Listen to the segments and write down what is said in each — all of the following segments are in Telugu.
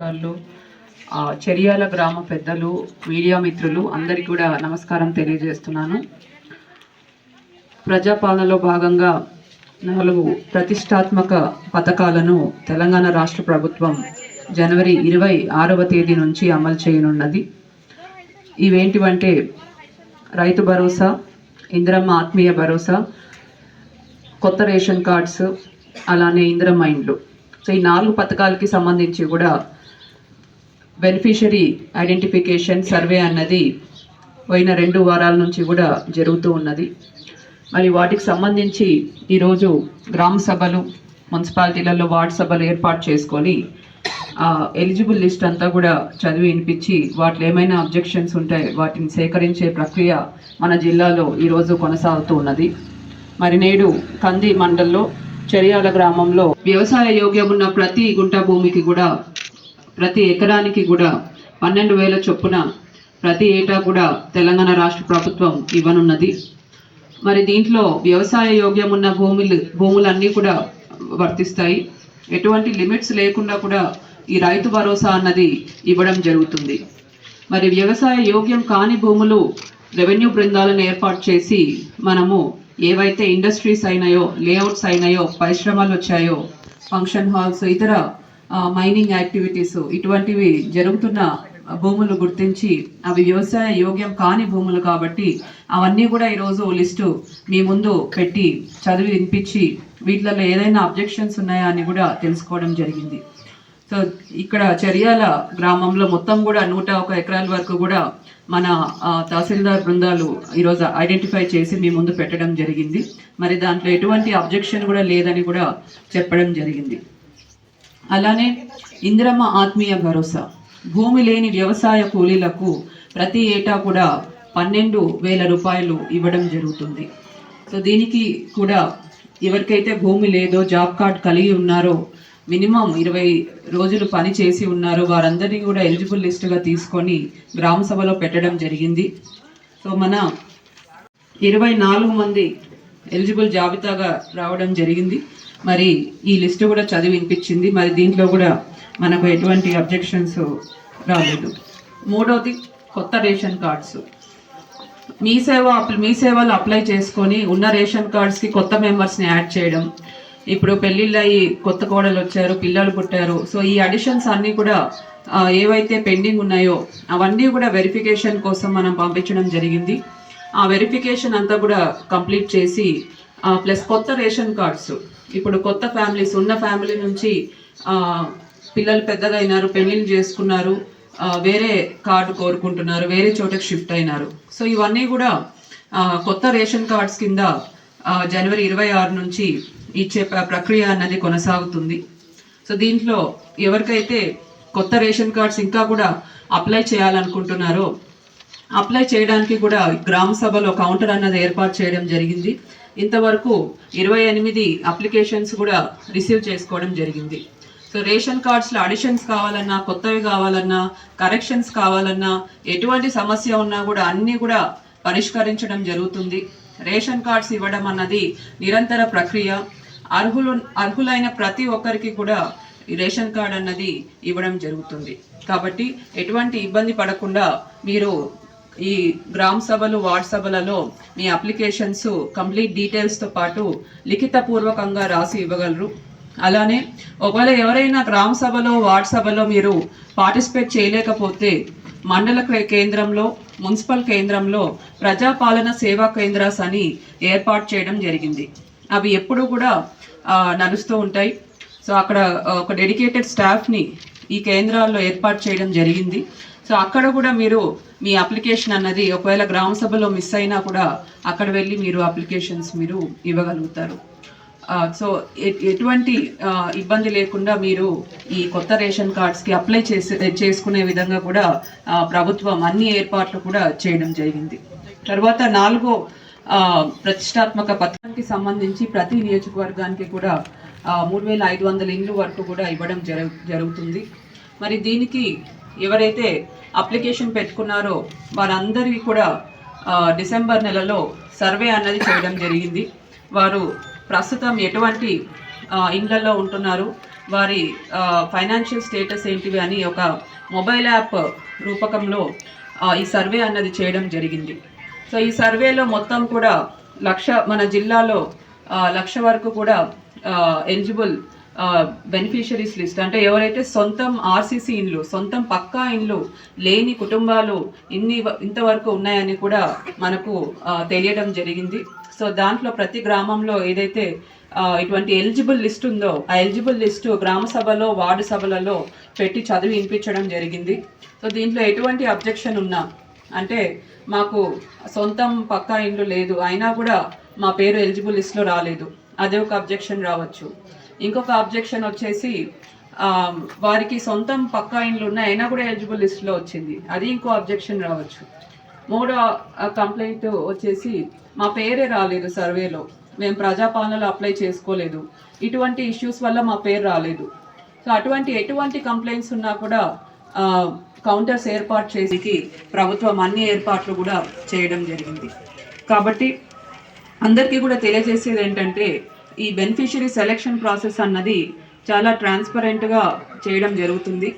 అధికారులు చెరియాల గ్రామ పెద్దలు మీడియా మిత్రులు అందరికీ కూడా నమస్కారం తెలియజేస్తున్నాను. ప్రజాపాలనలో భాగంగా నాలుగు ప్రతిష్టాత్మక పథకాలను తెలంగాణ రాష్ట్ర ప్రభుత్వం జనవరి ఇరవై ఆరవ తేదీ నుంచి అమలు చేయనున్నది. ఇవేంటివంటే రైతు భరోసా ఇందిరమ్మ ఆత్మీయ భరోసా కొత్త రేషన్ కార్డ్స్ అలానే ఇందిరమ్మ ఇండ్లు. సో ఈ నాలుగు పథకాలకి సంబంధించి కూడా బెనిఫిషరీ ఐడెంటిఫికేషన్ సర్వే అన్నది పోయిన రెండు వారాల నుంచి కూడా జరుగుతూ ఉన్నది. మరి వాటికి సంబంధించి ఈరోజు గ్రామ సభలు మున్సిపాలిటీలలో వార్డ్ సభలు ఏర్పాటు చేసుకొని ఆ ఎలిజిబుల్ లిస్ట్ అంతా కూడా చదివి వినిపించి వాటిలో ఏమైనా అబ్జెక్షన్స్ ఉంటే వాటిని సేకరించే ప్రక్రియ మన జిల్లాలో ఈరోజు కొనసాగుతూ ఉన్నది. మరి నేడు కంది మండల్లో చెరియాల గ్రామంలో వ్యవసాయ యోగ్యం ఉన్న ప్రతి గుంట భూమికి కూడా ప్రతి ఎకరానికి కూడా పన్నెండు వేల చొప్పున ప్రతి ఏటా కూడా తెలంగాణ రాష్ట్ర ప్రభుత్వం ఇవ్వనున్నది. మరి దీంట్లో వ్యవసాయ యోగ్యం ఉన్న భూములు భూములన్నీ కూడా వర్తిస్తాయి. ఎటువంటి లిమిట్స్ లేకుండా కూడా ఈ రైతు భరోసా అన్నది ఇవ్వడం జరుగుతుంది. మరి వ్యవసాయ యోగ్యం కాని భూములు రెవెన్యూ బృందాలను ఏర్పాటు చేసి మనము ఏవైతే ఇండస్ట్రీస్ అయినాయో లేఅవుట్స్ అయినాయో పరిశ్రమలు వచ్చాయో ఫంక్షన్ హాల్స్ ఇతర మైనింగ్ యాక్టివిటీస్ ఇటువంటివి జరుగుతున్న భూములు గుర్తించి అవి వ్యవసాయ యోగ్యం కాని భూములు కాబట్టి అవన్నీ కూడా ఈరోజు లిస్టు మీ ముందు పెట్టి చదివి వినిపించి వీటిలలో ఏదైనా అబ్జెక్షన్స్ ఉన్నాయా అని కూడా తెలుసుకోవడం జరిగింది. సో ఇక్కడ చర్యాల గ్రామంలో మొత్తం కూడా నూట ఒక ఎకరాల వరకు కూడా మన తహసీల్దార్ బృందాలు ఈరోజు ఐడెంటిఫై చేసి మీ ముందు పెట్టడం జరిగింది. మరి దాంట్లో ఎటువంటి అబ్జెక్షన్ కూడా లేదని కూడా చెప్పడం జరిగింది. అలానే ఇందిరమ్మ ఆత్మీయ భరోసా. భూమి లేని వ్యవసాయ కూలీలకు ప్రతి ఏటా కూడా పన్నెండు వేల రూపాయలు ఇవ్వడం జరుగుతుంది. సో దీనికి కూడా ఎవరికైతే భూమి లేదో జాబ్ కార్డ్ కలిగి ఉన్నారో మినిమం ఇరవై రోజులు పని చేసి ఉన్నారో వారందరినీ కూడా ఎలిజిబుల్ లిస్టుగా తీసుకొని గ్రామ సభలో పెట్టడం జరిగింది. సో మన ఇరవై నాలుగు మంది ఎలిజిబుల్ జాబితాగా రావడం జరిగింది. మరి ఈ లిస్టు కూడా చదివి వినిపించింది. మరి దీంట్లో కూడా మనకు ఎటువంటి అబ్జెక్షన్స్ రాలేదు. మూడవది కొత్త రేషన్ కార్డ్స్. మీ సేవ మీ సేవలు అప్లై చేసుకొని ఉన్న రేషన్ కార్డ్స్కి కొత్త మెంబర్స్ని యాడ్ చేయడం. ఇప్పుడు పెళ్ళిళ్ళు అయ్యి కొత్త కోడలు వచ్చారు పిల్లలు పుట్టారు. సో ఈ అడిషన్స్ అన్నీ కూడా ఏవైతే పెండింగ్ ఉన్నాయో అవన్నీ కూడా వెరిఫికేషన్ కోసం మనం పంపించడం జరిగింది. ఆ వెరిఫికేషన్ అంతా కూడా కంప్లీట్ చేసి ప్లస్ కొత్త రేషన్ కార్డ్స్. ఇప్పుడు కొత్త ఫ్యామిలీస్ ఉన్న ఫ్యామిలీ నుంచి పిల్లలు పెద్దగా అయినారు పెళ్ళిళ్ళు చేసుకున్నారు వేరే కార్డు కోరుకుంటున్నారు వేరే చోటకి షిఫ్ట్ అయినారు. సో ఇవన్నీ కూడా కొత్త రేషన్ కార్డ్స్ కింద జనవరి ఇరవై ఆరు నుంచి ఇచ్చే ప్రక్రియ అన్నది కొనసాగుతుంది. సో దీంట్లో ఎవరికైతే కొత్త రేషన్ కార్డ్స్ ఇంకా కూడా అప్లై చేయాలనుకుంటున్నారో అప్లై చేయడానికి కూడా గ్రామ సభలో కౌంటర్ అన్నది ఏర్పాటు చేయడం జరిగింది. ఇంతవరకు ఇరవై ఎనిమిది అప్లికేషన్స్ కూడా రిసీవ్ చేసుకోవడం జరిగింది. సో రేషన్ కార్డ్స్లో అడిషన్స్ కావాలన్నా కొత్తవి కావాలన్నా కరెక్షన్స్ కావాలన్నా ఎటువంటి సమస్య ఉన్నా కూడా అన్నీ కూడా పరిష్కరించడం జరుగుతుంది. రేషన్ కార్డ్స్ ఇవ్వడం అన్నది నిరంతర ప్రక్రియ. అర్హులు అర్హులైన ప్రతి ఒక్కరికి కూడా ఈ రేషన్ కార్డ్ అన్నది ఇవ్వడం జరుగుతుంది. కాబట్టి ఎటువంటి ఇబ్బంది పడకుండా మీరు ఈ గ్రామ సభలు వార్డ్ సభలలో మీ అప్లికేషన్స్ కంప్లీట్ డీటెయిల్స్తో పాటు లిఖితపూర్వకంగా రాసి ఇవ్వగలరు. అలానే ఒకవేళ ఎవరైనా గ్రామ సభలో వార్డ్ సభలో మీరు పార్టిసిపేట్ చేయలేకపోతే మండల కేంద్రంలో మున్సిపల్ కేంద్రంలో ప్రజాపాలన సేవా కేంద్రాస్ అని ఏర్పాటు చేయడం జరిగింది. అవి ఎప్పుడూ కూడా నడుస్తూ ఉంటాయి. సో అక్కడ ఒక డెడికేటెడ్ స్టాఫ్ని ఈ కేంద్రాల్లో ఏర్పాటు చేయడం జరిగింది. సో అక్కడ కూడా మీరు మీ అప్లికేషన్ అన్నది ఒకవేళ గ్రామ సభలో మిస్ అయినా కూడా అక్కడ వెళ్ళి మీరు అప్లికేషన్స్ మీరు ఇవ్వగలుగుతారు. సో ఎటువంటి ఇబ్బంది లేకుండా మీరు ఈ కొత్త రేషన్ కార్డ్స్కి అప్లై చేసే చేసుకునే విధంగా కూడా ప్రభుత్వం అన్ని ఏర్పాట్లు కూడా చేయడం జరిగింది. తర్వాత నాలుగో ప్రతిష్టాత్మక పథకానికి సంబంధించి ప్రతి నియోజకవర్గానికి కూడా మూడు వేల ఐదు వందల ఇండ్లు వరకు కూడా ఇవ్వడం జరు జరుగుతుంది. మరి దీనికి ఎవరైతే అప్లికేషన్ పెట్టుకున్నారో వారందరికీ కూడా డిసెంబర్ నెలలో సర్వే అన్నది చేయడం జరిగింది. వారు ప్రస్తుతం ఎటువంటి ఇండ్లలో ఉంటున్నారు. వారి ఫైనాన్షియల్ స్టేటస్ ఏంటివి అని ఒక మొబైల్ యాప్ రూపకంలో ఈ సర్వే అన్నది చేయడం జరిగింది. సో ఈ సర్వేలో మొత్తం కూడా లక్ష మన జిల్లాలో లక్ష వరకు కూడా ఎలిజిబుల్ బెనిఫిషరీస్ లిస్ట్ అంటే ఎవరైతే సొంతం ఆర్సీసీ ఇండ్లు సొంతం పక్కా ఇండ్లు లేని కుటుంబాలు ఇన్ని వ- ఇంతవరకు ఉన్నాయని కూడా మనకు uh, తెలియడం జరిగింది. సో దాంట్లో ప్రతి గ్రామంలో ఏదైతే uh, ఇటువంటి ఎలిజిబుల్ లిస్ట్ ఉందో ఆ ఎలిజిబుల్ లిస్టు గ్రామ సభలో వార్డు సభలలో పెట్టి చదివి వినిపించడం జరిగింది. సో దీంట్లో ఎటువంటి అబ్జెక్షన్ ఉన్నా అంటే మాకు సొంతం పక్కా ఇండ్లు లేదు అయినా కూడా మా పేరు ఎలిజిబుల్ లిస్ట్లో రాలేదు. అదే ఒక అబ్జెక్షన్ రావచ్చు. ఇంకొక అబ్జెక్షన్ వచ్చేసి వారికి సొంతం పక్కా ఇండ్లు ఉన్నాయి అయినా కూడా ఎలిజిబుల్ లిస్ట్లో వచ్చింది. అది ఇంకో అబ్జెక్షన్ రావచ్చు. మూడో కంప్లైంట్ వచ్చేసి మా పేరే రాలేదు సర్వేలో మేము ప్రజాపాలనలో అప్లై చేసుకోలేదు. ఇటువంటి ఇష్యూస్ వల్ల మా పేరు రాలేదు. సో అటువంటి ఎటువంటి కంప్లైంట్స్ ఉన్నా కూడా కౌంటర్స్ ఏర్పాటు చేసేకి ప్రభుత్వం అన్ని ఏర్పాట్లు కూడా చేయడం జరిగింది. కాబట్టి అందరికీ కూడా తెలియజేసేది ఏంటంటే ఈ బెనిఫిషరీ సెలెక్షన్ ప్రాసెస్ అన్నది చాలా ట్రాన్స్పరెంట్గా చేయడం జరుగుతుంది.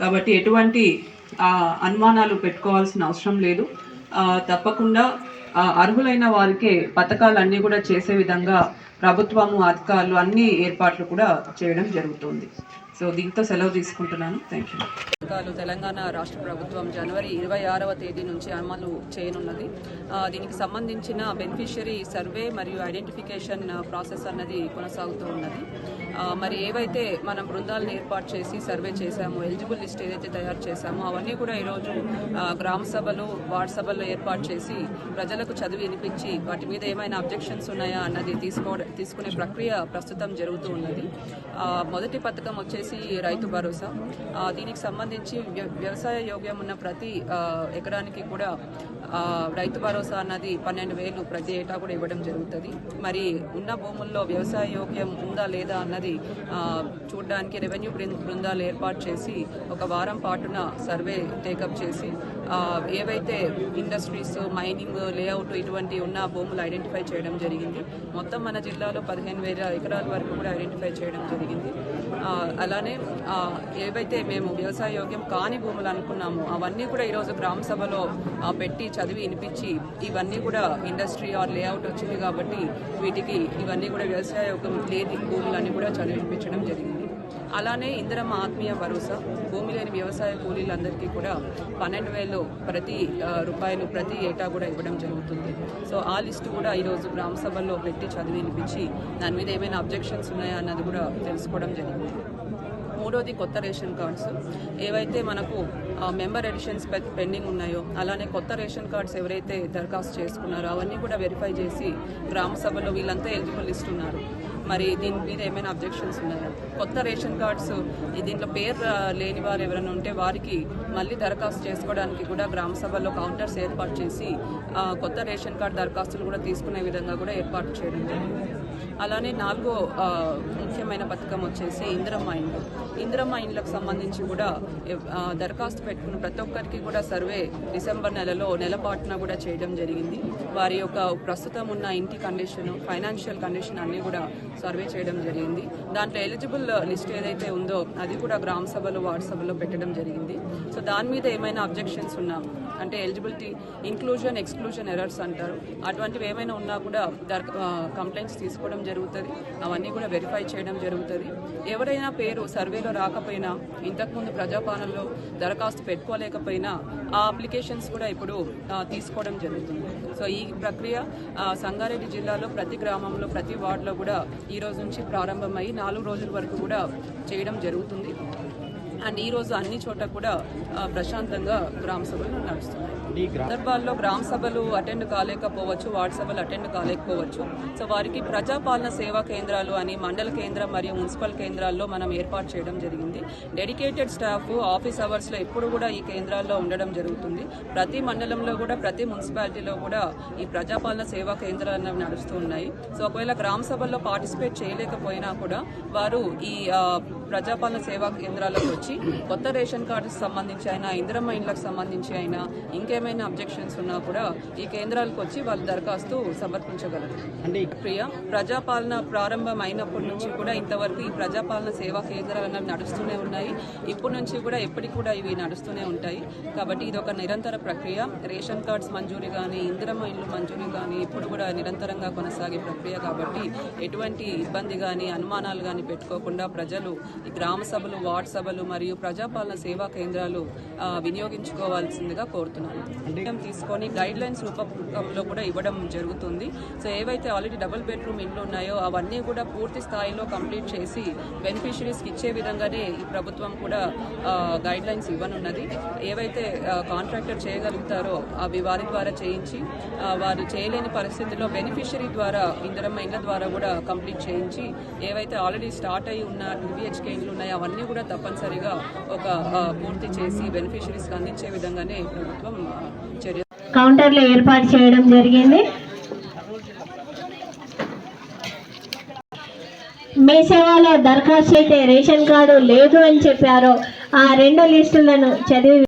కాబట్టి ఎటువంటి అనుమానాలు పెట్టుకోవాల్సిన అవసరం లేదు. తప్పకుండా అర్హులైన వారికే పథకాలన్నీ కూడా చేసే విధంగా ప్రభుత్వము అధికారులు అన్ని ఏర్పాట్లు కూడా చేయడం జరుగుతుంది. సో దీంతో సెలవు తీసుకుంటున్నాను. థ్యాంక్ యూ పథకాలు తెలంగాణ రాష్ట్ర ప్రభుత్వం జనవరి ఇరవై ఆరవ తేదీ నుంచి అమలు చేయనున్నది. దీనికి సంబంధించిన బెనిఫిషియరీ సర్వే మరియు ఐడెంటిఫికేషన్ ప్రాసెస్ అన్నది కొనసాగుతూ ఉన్నది. మరి ఏవైతే మనం బృందాలను ఏర్పాటు చేసి సర్వే చేశామో ఎలిజిబుల్ లిస్ట్ ఏదైతే తయారు చేశామో అవన్నీ కూడా ఈరోజు గ్రామ సభలు వార్డు సభల్లో ఏర్పాటు చేసి ప్రజలకు చదివి వినిపించి వాటి మీద ఏమైనా అబ్జెక్షన్స్ ఉన్నాయా అన్నది తీసుకో తీసుకునే ప్రక్రియ ప్రస్తుతం జరుగుతూ ఉన్నది. మొదటి పథకం వచ్చేసి రైతు భరోసా. దీనికి సంబంధించి వ్య- వ్యవసాయ యోగ్యం ఉన్న ప్రతి ఎకరానికి కూడా రైతు భరోసా అన్నది పన్నెండు వేలు ప్రతి ఏటా కూడా ఇవ్వడం జరుగుతుంది. మరి ఉన్న భూముల్లో వ్యవసాయ యోగ్యం ఉందా లేదా అన్నది ఆ, చూడడానికి రెవెన్యూ బృందాలు ఏర్పాటు చేసి ఒక వారం పాటున సర్వే టేకప్ చేసి ఏవైతే ఇండస్ట్రీస్ మైనింగ్ లేఅవుట్ ఇటువంటి ఉన్న భూములు ఐడెంటిఫై చేయడం జరిగింది. మొత్తం మన జిల్లాలో పదిహేను వేల ఎకరాల వరకు కూడా ఐడెంటిఫై చేయడం జరిగింది. అలానే ఏవైతే మేము వ్యవసాయ యోగ్యం కాని భూములు అనుకున్నాము అవన్నీ కూడా ఈరోజు గ్రామ సభలో పెట్టి చదివి వినిపించి ఇవన్నీ కూడా ఇండస్ట్రీ ఆర్ లేఅవుట్ వచ్చింది కాబట్టి వీటికి ఇవన్నీ కూడా వ్యవసాయ యోగ్యం లేని భూములన్నీ కూడా చదివి వినిపించడం జరిగింది. అలానే ఇందిరమ్మ ఆత్మీయ భరోసా భూమి లేని వ్యవసాయ కూలీలందరికీ కూడా పన్నెండు వేలు ప్రతి రూపాయలు ప్రతి ఏటా కూడా ఇవ్వడం జరుగుతుంది. సో ఆ లిస్టు కూడా ఈరోజు గ్రామ సభల్లో పెట్టి చదివి వినిపించి దాని మీద ఏమైనా అబ్జెక్షన్స్ ఉన్నాయా అన్నది కూడా తెలుసుకోవడం జరిగింది. మూడోది కొత్త రేషన్ కార్డ్స్. ఏవైతే మనకు మెంబర్ ఎడిషన్స్ పెండింగ్ ఉన్నాయో అలానే కొత్త రేషన్ కార్డ్స్ ఎవరైతే దరఖాస్తు చేసుకున్నారో అవన్నీ కూడా వెరిఫై చేసి గ్రామ సభలో వీళ్ళంతా ఎలిజిబుల్ ఇస్తున్నారు మరి దీని మీద ఏమైనా అబ్జెక్షన్స్ ఉన్నాయా? కొత్త రేషన్ కార్డ్స్ దీంట్లో పేరు లేని వారు ఎవరైనా ఉంటే వారికి మళ్ళీ దరఖాస్తు చేసుకోవడానికి కూడా గ్రామ సభల్లో కౌంటర్స్ ఏర్పాటు చేసి కొత్త రేషన్ కార్డు దరఖాస్తులు కూడా తీసుకునే విధంగా కూడా ఏర్పాటు చేయడం జరిగింది. అలానే నాలుగో ముఖ్యమైన పథకం వచ్చేసి ఇందిరమ్మ ఇండ్లు. ఇందిరమ్మ ఇండ్లకు సంబంధించి కూడా దరఖాస్తు పెట్టుకున్న ప్రతి ఒక్కరికి కూడా సర్వే డిసెంబర్ నెలలో నెలపాటున కూడా చేయడం జరిగింది. వారి యొక్క ప్రస్తుతం ఉన్న ఇంటి కండిషన్ ఫైనాన్షియల్ కండిషన్ అన్నీ కూడా సర్వే చేయడం జరిగింది. దాంట్లో ఎలిజిబుల్ లిస్ట్ ఏదైతే ఉందో అది కూడా గ్రామ సభలో వార్డు సభలో పెట్టడం జరిగింది. సో దాని మీద ఏమైనా అబ్జెక్షన్స్ ఉన్నా అంటే ఎలిజిబిలిటీ ఇంక్లూజన్ ఎక్స్క్లూజన్ ఎర్రర్స్ అంటారు. అటువంటివి ఏమైనా ఉన్నా కూడా దర్ కంప్లైంట్స్ తీసుకోవడం జరుగుతుంది. అవన్నీ కూడా వెరిఫై చేయడం జరుగుతుంది. ఎవరైనా పేరు సర్వేలో రాకపోయినా ఇంతకుముందు ప్రజాపాలనలో దరఖాస్తు పెట్టుకోలేకపోయినా ఆ అప్లికేషన్స్ కూడా ఇప్పుడు తీసుకోవడం జరుగుతుంది. సో ఈ ప్రక్రియ సంగారెడ్డి జిల్లాలో ప్రతి గ్రామంలో ప్రతి వార్డులో కూడా ఈ రోజు నుంచి ప్రారంభమై నాలుగు రోజుల వరకు కూడా చేయడం జరుగుతుంది. అండ్ ఈ రోజు అన్ని చోట్ల కూడా ప్రశాంతంగా గ్రామ సభలు నడుస్తున్నాయి. సందర్భాల్లో గ్రామ సభలు అటెండ్ కాలేకపోవచ్చు వార్డు సభలు అటెండ్ కాలేకపోవచ్చు. సో వారికి ప్రజాపాలన సేవా కేంద్రాలు అని మండల కేంద్రం మరియు మున్సిపల్ కేంద్రాల్లో మనం ఏర్పాటు చేయడం జరిగింది. డెడికేటెడ్ స్టాఫ్ ఆఫీస్ అవర్స్లో ఎప్పుడు కూడా ఈ కేంద్రాల్లో ఉండడం జరుగుతుంది. ప్రతి మండలంలో కూడా ప్రతి మున్సిపాలిటీలో కూడా ఈ ప్రజాపాలన సేవా కేంద్రాలు అనేవి నడుస్తూ ఉన్నాయి. సో ఒకవేళ గ్రామ సభల్లో పార్టిసిపేట్ చేయలేకపోయినా కూడా వారు ఈ ప్రజాపాలన సేవా కేంద్రాలకు వచ్చి కొత్త రేషన్ కార్డు సంబంధించి అయినా ఇందిరమ్మ ఇండ్లకు సంబంధించి అయినా ఇంకేమైనా అబ్జెక్షన్స్ ఉన్నా కూడా ఈ కేంద్రాలకు వచ్చి వాళ్ళు దరఖాస్తు సమర్పించగలరు. అంటే ప్రియ ప్రజాపాలన ప్రారంభం అయినప్పటి నుంచి కూడా ఇంతవరకు ఈ ప్రజాపాలన సేవా కేంద్రాలు నడుస్తూనే ఉన్నాయి. ఇప్పటి నుంచి కూడా ఎప్పటికి కూడా ఇవి నడుస్తూనే ఉంటాయి. కాబట్టి ఇది ఒక నిరంతర ప్రక్రియ. రేషన్ కార్డ్స్ మంజూరీ కానీ ఇందిరమ్మ ఇల్లు మంజూరీ కానీ ఇప్పుడు కూడా నిరంతరంగా కొనసాగే ప్రక్రియ కాబట్టి ఎటువంటి ఇబ్బంది కానీ అనుమానాలు కానీ పెట్టుకోకుండా ప్రజలు ఈ గ్రామ సభలు వార్డు సభలు మరియు ప్రజాపాలన సేవా కేంద్రాలు వినియోగించుకోవాల్సిందిగా కోరుతున్నాను నిర్ణయం తీసుకొని గైడ్ లైన్స్ రూపంలో కూడా ఇవ్వడం జరుగుతుంది. సో ఏవైతే ఆల్రెడీ డబుల్ బెడ్రూమ్ ఇండ్లు ఉన్నాయో అవన్నీ కూడా పూర్తి స్థాయిలో కంప్లీట్ చేసి బెనిఫిషరీస్కి ఇచ్చే విధంగానే ఈ ప్రభుత్వం కూడా గైడ్ లైన్స్ ఇవ్వనున్నది. ఏవైతే కాంట్రాక్టర్ చేయగలుగుతారో అవి వారి ద్వారా చేయించి వారు చేయలేని పరిస్థితుల్లో బెనిఫిషరీ ద్వారా ఇందిరమ్మ ఇండ్ల ద్వారా కూడా కంప్లీట్ చేయించి ఏవైతే ఆల్రెడీ స్టార్ట్ అయి ఉన్న డివిహెచ్కే ఇండ్లు ఉన్నాయో అవన్నీ కూడా తప్పనిసరిగా ఒక పూర్తి చేసి బెనిఫిషరీస్కి అందించే విధంగానే ప్రభుత్వం చర్య కౌంటర్లు ఏర్పాటు చేయడం జరిగింది. మీ సేవలో దరఖాస్తు అయితే రేషన్ కార్డు లేదు అని చెప్పారో. ఆ రెండు లిస్టులను చదివి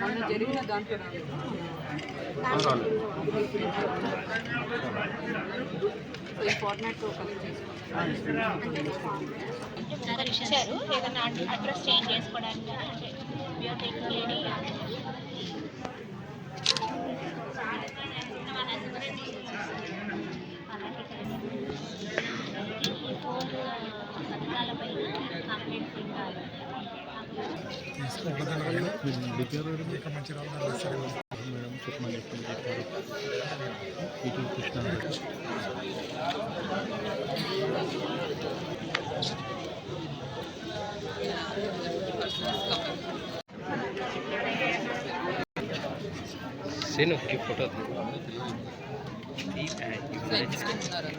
మొన్న జరిగిన దాంట్లో ఈ ఫార్మాట్ కలెక్ట్ చేసుకుంటాం ఇచ్చారు ఏదైనా అడ్రస్ చేంజ్ చేసుకోవడానికి అంటే యూఆర్ టేకింగ్ లేడీ సేను ఈ ఫోటో తీసుకుంటున్నారు